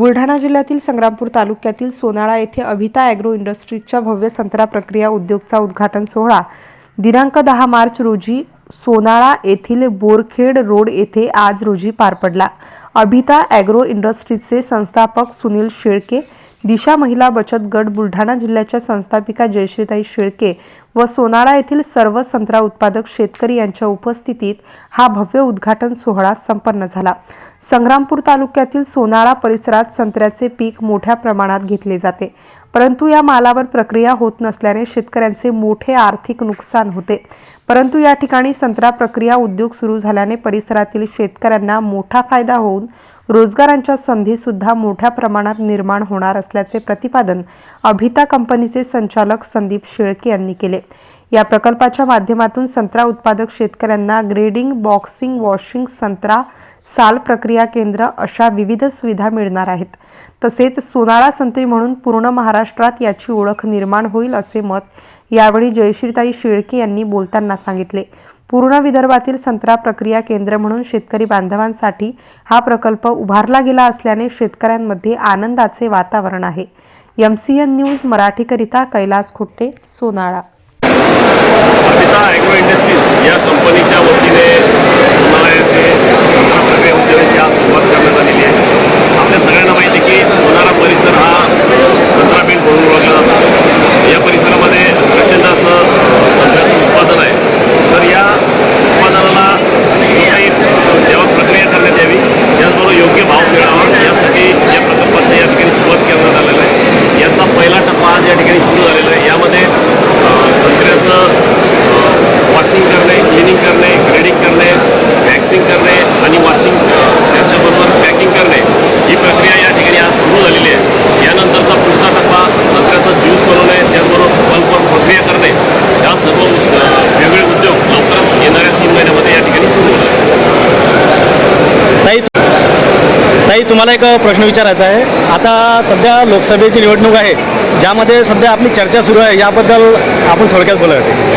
बुलढाणा जिल्ह्यातील संग्रामपूर तालुक्यातील सोनाळा येथे अभिता ॲग्रो इंडस्ट्रीजच्या भव्य संत्रा प्रक्रिया उद्योगचा उद्घाटन सोहळा. दिनांक दहा मार्च रोजी सोनाळा येथील बोरखेड रोड येथे आज रोजी पार पडला. अभिता ॲग्रो इंडस्ट्रीजचे संस्थापक सुनील शेळके दिशा महिला बचत गट बुलढाणा जिल्ह्याच्या संस्थापिका जयश्रीताई शेळके व सोनाळा येथील सर्व संत्रा उत्पादक शेतकरी यांच्या उपस्थितीत हा भव्य उद्घाटन सोहळा संपन्न झाला. संग्रामपूर तालुक्यातील सोनाळा परिसरात संत्र्याचे पीक मोठ्या प्रमाणात घेतले जाते. परंतु या मालावर प्रक्रिया होत नसल्याने शेतकऱ्यांचे मोठे आर्थिक नुकसान होते. परंतु या ठिकाणी संत्रा प्रक्रिया उद्योग सुरू झाल्याने परिसरातील शेतकऱ्यांना मोठा फायदा होऊन रोजगारांच्या संधीसुद्धा मोठ्या प्रमाणात निर्माण होणार असल्याचे प्रतिपादन अभिता कंपनीचे संचालक संदीप शेळके यांनी केले. या प्रकल्पाच्या माध्यमातून संत्रा उत्पादक शेतकऱ्यांना ग्रेडिंग बॉक्सिंग वॉशिंग संत्रा साल प्रक्रिया केंद्र अशा विविध सुविधा मिळणार आहेत. तसेच सोनाळा संत्री म्हणून पूर्ण महाराष्ट्रात याची ओळख निर्माण होईल असे मत यावेळी जयश्रीताई शेळके यांनी बोलताना सांगितले. पूर्ण विदर्भातील संत्रा प्रक्रिया केंद्र म्हणून शेतकरी बांधवांसाठी हा प्रकल्प उभारला गेला असल्याने शेतकऱ्यांमध्ये आनंदाचे वातावरण आहे. एम सी एन न्यूज मराठीकरिता कैलास खुट्टे सोनाळा. इंडस्ट्रीज या कंपनीच्या वतीने तुम्हाला येथे संत्रा प्रक्रिया उद्योगाची आज सुरुवात करण्यात आलेली आहे आपल्या सगळ्यांना माहिती आहे की सोनारा परिसर हा संत्रा पेंट म्हणून ओळखला जातो या परिसरामध्ये प्रचंड असं संत्र्याचं उत्पादन आहे तर या उत्पादनाला जो काही जेव्हा प्रक्रिया करण्यात यावी त्याचबरोबर योग्य भाव मिळावा यासाठी या प्रकल्पाचं या ठिकाणी सुरुवात करण्यात आलेलं आहे याचा पहिला टप्पा आज या ठिकाणी सुरू झालेला आहे यामध्ये अं, संत्र्याचं वॉशिंग करणे क्लिनिंग करणे ग्रेडिंग करणे वॅक्सिंग करणे आणि वॉशिंग त्याच्याबरोबर पॅकिंग करणे ही प्रक्रिया या ठिकाणी आज सुरू झालेली आहे यानंतरचा पुढचा टप्पा संत्र्याचा ज्यूस बनवणे त्याचबरोबर पल्पवर प्रक्रिया करणे या सर्व अं, वेगळे उद्योग लवकरच येणाऱ्या तीन महिन्यामध्ये या ठिकाणी सुरू होणार आहेत. ताई ताई तुम्हाला एक प्रश्न विचारायचा आहे. आता सध्या लोकसभेची निवडणूक आहे ज्यामध्ये सध्या आपली चर्चा सुरू आहे याबद्दल आपण थोडक्यात बोलत